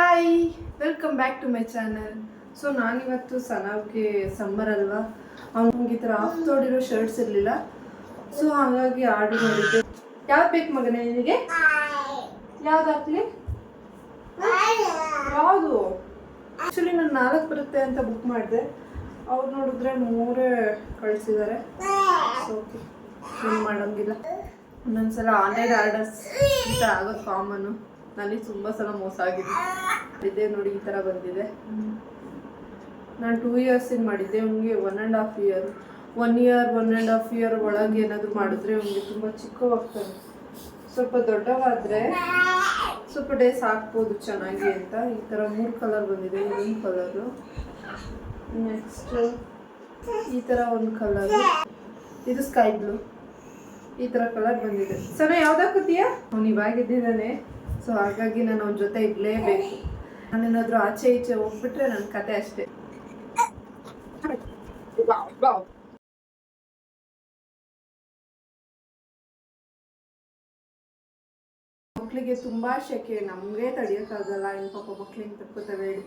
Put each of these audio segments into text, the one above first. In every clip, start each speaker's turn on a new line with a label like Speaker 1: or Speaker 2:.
Speaker 1: Hi welcome back to my channel so ನಾನಿವತ್ತು ಸನಾವ್ಗೆ summer ಅಲ್ವಾ? ಅವ್ನಿಗೆ ಈ ಥರ ಆಫ್ ತೋಡಿರೋ ಶರ್ಟ್ಸ್ ಇರಲಿಲ್ಲ. ಸೊ ಹಾಗಾಗಿ ಆರ್ಡರ್ ಮಾಡಿದ್ದೆ ಯಾವ್ದು ಬೇಕು ಮಗನೇ ನಿನಗೆ? ಯಾವ್ದು ಹಾಕ್ಲಿ? ಯಾವುದು? ಆ್ಯಕ್ಚುಲಿ ನಾನು ನಾಲ್ಕು ಬರುತ್ತೆ ಅಂತ ಬುಕ್ ಮಾಡಿದೆ. ಅವ್ರು ನೋಡಿದ್ರೆ ಮೂರೇ ಕಳಿಸಿದ್ದಾರೆ ಓಕೆ ಏನು ಮಾಡೋಂಗಿಲ್ಲ. ಒಂದೊಂದ್ಸಲ ಆನ್ಲೈನ್ ಆರ್ಡರ್ಸ್ ಅಂತ ಆಗೋದು ಕಾಮನ್ನು ನನಗೆ ತುಂಬ ಸಲ ಮೋಸ ಆಗಿದೆ ಇದೆ ನೋಡಿ, ಈ ಥರ ಬಂದಿದೆ. ನಾನು ಟೂ ಇಯರ್ಸಿಂದ ಮಾಡಿದ್ದೆ, ಅವ್ನಿಗೆ one and half year one year one and half year ಒಳಗೆ ಏನಾದರೂ ಮಾಡಿದ್ರೆ ಅವ್ನಿಗೆ ತುಂಬ ಚಿಕ್ಕವಾಗ್ತಾನೆ ಸ್ವಲ್ಪ ದೊಡ್ಡವಾದರೆ ಸ್ವಲ್ಪ ಡೇಸ್ ಹಾಕ್ಬೋದು ಚೆನ್ನಾಗಿ ಅಂತ. ಈ ಥರ ಮೂರು ಕಲರ್ ಬಂದಿದೆ ಒಂದು ಕಲರು ನೆಕ್ಸ್ಟ್ ಈ ಥರ ಒಂದು ಕಲರು ಇದು ಸ್ಕೈ ಬ್ಲೂ ಈ ಥರ ಕಲರ್ ಬಂದಿದೆ. ಸರ ಯಾವ್ದು ಹಾಕುತ್ತೀಯಾ? ಅವ್ನು ಇವಾಗ ಇದ್ದಿದ್ದಾನೆ ಸೊ ಹಾಗಾಗಿ ನಾನು ಅವನ ಜೊತೆ ಇರಲೇಬೇಕು. ನಾನೇನಾದರೂ ಆಚೆ ಈಚೆ ಹೋಗ್ಬಿಟ್ರೆ ನನ್ನ ಕತೆ ಅಷ್ಟೇ. ಮಕ್ಕಳಿಗೆ ತುಂಬಾ ಶೆಕೆ, ನಮಗೆ ತಡಿಯೋಕ್ಕಾಗಲ್ಲ ಇನ್ನು ಪಾಪ ಮಕ್ಳಿಗೆ ತಕ್ಕೋತವೆ ಹೇಳಿ.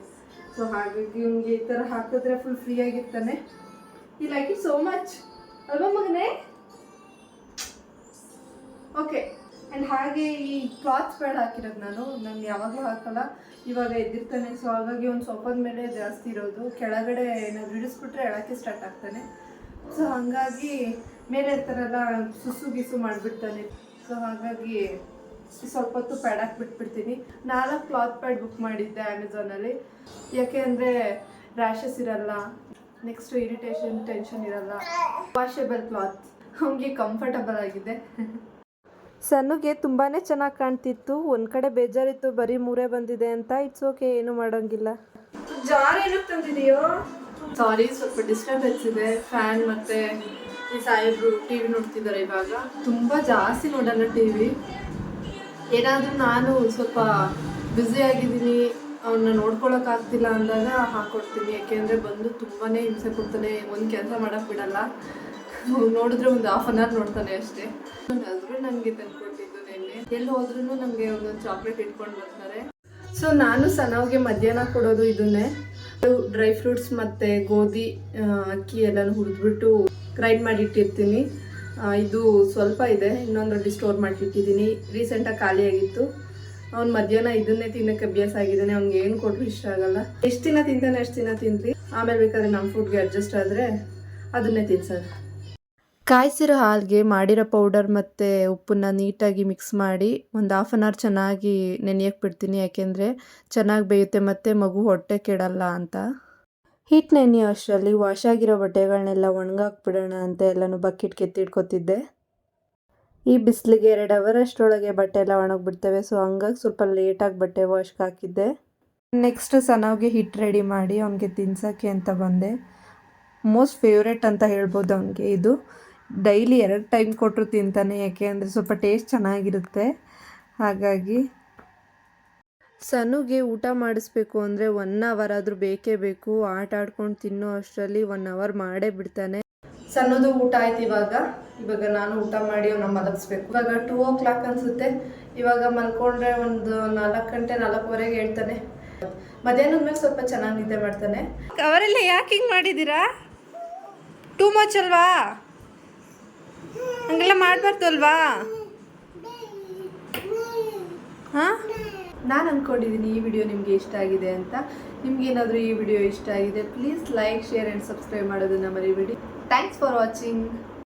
Speaker 1: ಸೊ ಹಾಗಾಗಿ ಇವ್ನಿಗೆ ಈ ತರ ಹಾಕಿದ್ರೆ ಫುಲ್ ಫ್ರೀ ಆಗಿರ್ತಾನೆ. ಈ ಲೈಕ್ ಇಟ್ ಸೋ ಮಚ್ ಅಲ್ವಾ ಮಗನೇ? ಓಕೆ ಆ್ಯಂಡ್ ಹಾಗೆ ಈ ಕ್ಲಾತ್ ಪ್ಯಾಡ್ ಹಾಕಿರೋದು ನಾನು. ನಾನು ಯಾವಾಗಲೂ ಹಾಕಲ್ಲ. ಇವಾಗ ಎದ್ದಿರ್ತಾನೆ. ಸೊ ಹಾಗಾಗಿ ಒಂದು ಸೊಪ್ಪದ ಮೇಲೆ ಜಾಸ್ತಿ ಇರೋದು. ಕೆಳಗಡೆ ಏನಾದ್ರು ಇಡಿಸ್ಬಿಟ್ರೆ ಎಳಕ್ಕೆ ಸ್ಟಾರ್ಟ್ ಆಗ್ತಾನೆ. ಸೊ ಹಾಗಾಗಿ ಮೇಲೆ ಇರ್ತಾರಲ್ಲ ಸುಸು ಗಿಸು ಮಾಡಿಬಿಡ್ತಾನೆ. ಸೊ ಹಾಗಾಗಿ ಸ್ವಲ್ಪ ಹೊತ್ತು ಪ್ಯಾಡ್ ಹಾಕ್ಬಿಟ್ಬಿಡ್ತೀನಿ ನಾಲ್ಕು ಕ್ಲಾತ್ ಪ್ಯಾಡ್ ಬುಕ್ ಮಾಡಿದ್ದೆ ಅಮೆಝಾನಲ್ಲಿ ಯಾಕೆ ಅಂದರೆ ರ್ಯಾಷಸ್ ಇರಲ್ಲ. ನೆಕ್ಸ್ಟ್ ಇರಿಟೇಷನ್ ಟೆನ್ಷನ್ ಇರಲ್ಲ. ವಾಷೆಬಲ್ ಕ್ಲಾತ್ ಅವನಿಗೆ ಕಂಫರ್ಟಬಲ್ ಆಗಿದೆ. ಸನ್ನುಗೆ ತುಂಬಾ ಚೆನ್ನಾಗಿ ಕಾಣ್ತಿತ್ತು. ಒಂದು ಕಡೆ ಬೇಜಾರಿತ್ತು ಬರೀ ಮೂರೇ ಬಂದಿದೆ ಅಂತ. ಇಟ್ಸ್ ಓಕೆ ಏನು ಮಾಡೋಂಗಿಲ್ಲ. ಜಾರ್ ಏನಕ್ಕೆ ತಂದಿದೆಯೋ? ಸಾರಿ ಸ್ವಲ್ಪ ಡಿಸ್ಟರ್ಬೆನ್ಸ್ ಇದೆ. ಫ್ಯಾನ್ ಮತ್ತೆ ಈ ಸಾಹೇಬ್ರು ಟಿ ವಿ ನೋಡ್ತಿದ್ದಾರೆ ಇವಾಗ. ತುಂಬ ಜಾಸ್ತಿ ನೋಡಲ್ಲ ಟಿ ವಿ ಏನಾದರೂ ನಾನು ಸ್ವಲ್ಪ ಬ್ಯುಸಿ ಆಗಿದ್ದೀನಿ. ಅವನ್ನ ನೋಡ್ಕೊಳಕ್ ಆಗ್ತಿಲ್ಲ ಅಂದಾಗ ಹಾಕೊಡ್ತೀನಿ. ಯಾಕೆಂದರೆ ಬಂದು ತುಂಬಾ ಹಿಂಸೆ ಕೊಡ್ತಾನೆ. ಒಂದು ಕೆಲಸ ಮಾಡೋಕ್ಕೆ ಬಿಡಲ್ಲ. ನೋಡಿದ್ರೆ ಒಂದು ಹಾಫ್ ಅನ್ ಅವರ್ ನೋಡ್ತಾನೆ ಅಷ್ಟೇ. ನನ್ನ ನನಗೆ ತಂದ್ಕೊಟ್ಟಿದ್ದು ನಿನ್ನೆ. ಎಲ್ಲಿ ಹೋದ್ರೂ ನಮಗೆ ಒಂದೊಂದು ಚಾಕ್ಲೇಟ್ ಇಟ್ಕೊಂಡು ಬರ್ತಾರೆ. ಸೊ ನಾನು ಸನವ್ಗೆ ಮಧ್ಯಾಹ್ನ ಕೊಡೋದು ಇದನ್ನೇ. ಡ್ರೈ ಫ್ರೂಟ್ಸ್ ಮತ್ತು ಗೋಧಿ ಅಕ್ಕಿ ಎಲ್ಲನೂ ಹುರಿದ್ಬಿಟ್ಟು ಗ್ರೈಂಡ್ ಮಾಡಿ ಇಟ್ಟಿರ್ತೀನಿ ಇದು ಸ್ವಲ್ಪ ಇದೆ. ಇನ್ನೊಂದರಲ್ಲಿ ಸ್ಟೋರ್ ಮಾಡಿಟ್ಟಿದ್ದೀನಿ ರೀಸೆಂಟಾಗಿ ಖಾಲಿಯಾಗಿತ್ತು ಅವ್ನು ಮಧ್ಯಾಹ್ನ ಇದನ್ನೇ ತಿನ್ನಕ್ಕೆ ಅಭ್ಯಾಸ ಆಗಿದ್ದಾನೆ. ಅವ್ನಿಗೆ ಏನು ಕೊಟ್ಟರು ಇಷ್ಟ ಆಗಲ್ಲ. ಎಷ್ಟು ದಿನ ತಿಂತಾನೆ ಅಷ್ಟು ದಿನ ತಿನ್ಲಿ ಆಮೇಲೆ ಬೇಕಾದ್ರೆ ನಮ್ಮ ಫುಡ್ಗೆ ಅಡ್ಜಸ್ಟ್ ಆದರೆ ಅದನ್ನೇ ತಿನ್ಸೋದು ಕಾಯಿಸಿರೋ ಹಾಲಿಗೆ ಮಾಡಿರೋ ಪೌಡರ್ ಮತ್ತು ಉಪ್ಪನ್ನು ನೀಟಾಗಿ ಮಿಕ್ಸ್ ಮಾಡಿ ಒಂದು ಹಾಫ್ ಆನ್ ಅವರ್ ಚೆನ್ನಾಗಿ ನೆನೆಯಕ್ಕೆ ಬಿಡ್ತೀನಿ. ಯಾಕೆಂದರೆ ಚೆನ್ನಾಗಿ ಬೇಯುತ್ತೆ ಮತ್ತು ಮಗು ಹೊಟ್ಟೆ ಕೆಡಲ್ಲ ಅಂತ. ಹಿಟ್ಟು ನೆನೆಯೋ ಅಷ್ಟರಲ್ಲಿ ವಾಶ್ ಆಗಿರೋ ಬಟ್ಟೆಗಳನ್ನೆಲ್ಲ ಒಣಗಾಕ್ಬಿಡೋಣ ಅಂತ ಎಲ್ಲನೂ ಬಕೆಟ್ ಕೆತ್ತಿಟ್ಕೊತಿದ್ದೆ ಈ ಬಿಸಿಲಿಗೆ ಎರಡು ಅವರ್ ಅಷ್ಟರೊಳಗೆ ಬಟ್ಟೆ ಎಲ್ಲ ಒಣಗಿಬಿಡ್ತವೆ ಸೊ ಹಂಗಾಗಿ ಸ್ವಲ್ಪ ಲೇಟಾಗಿ ಬಟ್ಟೆ ವಾಶ್ಗೆ ಹಾಕಿದ್ದೆ. ನೆಕ್ಸ್ಟ್ ಸನವ್ಗೆ ಹಿಟ್ ರೆಡಿ ಮಾಡಿ ಅವನಿಗೆ ತಿನ್ಸೋಕ್ಕೆ ಅಂತ ಬಂದೆ. ಮೋಸ್ಟ್ ಫೇವ್ರೆಟ್ ಅಂತ ಹೇಳ್ಬೋದು ಅವನಿಗೆ ಇದು. ಡೈಲಿ ಎರಡು ಟೈಮ್ ಕೊಟ್ಟರು ತಿಂತಾನೆ, ಯಾಕೆ ಅಂದರೆ ಸ್ವಲ್ಪ ಟೇಸ್ಟ್ ಚೆನ್ನಾಗಿರುತ್ತೆ. ಹಾಗಾಗಿ ಸನುಗೆ ಊಟ ಮಾಡಿಸ್ಬೇಕು ಅಂದರೆ ಒನ್ ಅವರ್ ಆದರೂ ಬೇಕೇ ಬೇಕು. ಆಟ ಆಡ್ಕೊಂಡು ತಿನ್ನೋ ಅಷ್ಟರಲ್ಲಿ ಒನ್ ಅವರ್ ಮಾಡೇ ಬಿಡ್ತಾನೆ. ಸಣ್ಣದು ಊಟ ಆಯ್ತು ಇವಾಗ. ಇವಾಗ ನಾನು ಊಟ ಮಾಡಿ ಅವನ್ನ ಮಲಗಿಸ್ಬೇಕು ಇವಾಗ ಟೂ ಓ ಕ್ಲಾಕ್ ಅನ್ಸುತ್ತೆ. ಇವಾಗ ಮಲ್ಕೊಂಡ್ರೆ ಒಂದು ನಾಲ್ಕು ಗಂಟೆ, ನಾಲ್ಕುವರೆಗೆ ಹೇಳ್ತಾನೆ. ಮಧ್ಯಾಹ್ನದ ಮೇಲೆ ಸ್ವಲ್ಪ ಚೆನ್ನಾಗಿ ನಿದ್ದೆ ಮಾಡ್ತಾನೆ. ಅವರೆಲ್ಲ ಯಾಕೆ ಹಿಂಗೆ ಮಾಡಿದ್ದೀರಾ? ಟೂ ಮಚ್ ಅಲ್ವಾ? ಮಾಡಬಾರ್ದು ಅಲ್ವಾ ಹಾಂ? ನಾನು ಅಂದ್ಕೊಂಡಿದ್ದೀನಿ ಈ ವಿಡಿಯೋ ನಿಮಗೆ ಇಷ್ಟ ಆಗಿದೆ ಅಂತ. ನಿಮ್ಗೇನಾದರೂ ಈ ವಿಡಿಯೋ ಇಷ್ಟ ಆಗಿದೆ please like share and subscribe ಮಾಡೋದನ್ನು ಮರಿಬೇಡಿ. Thanks for watching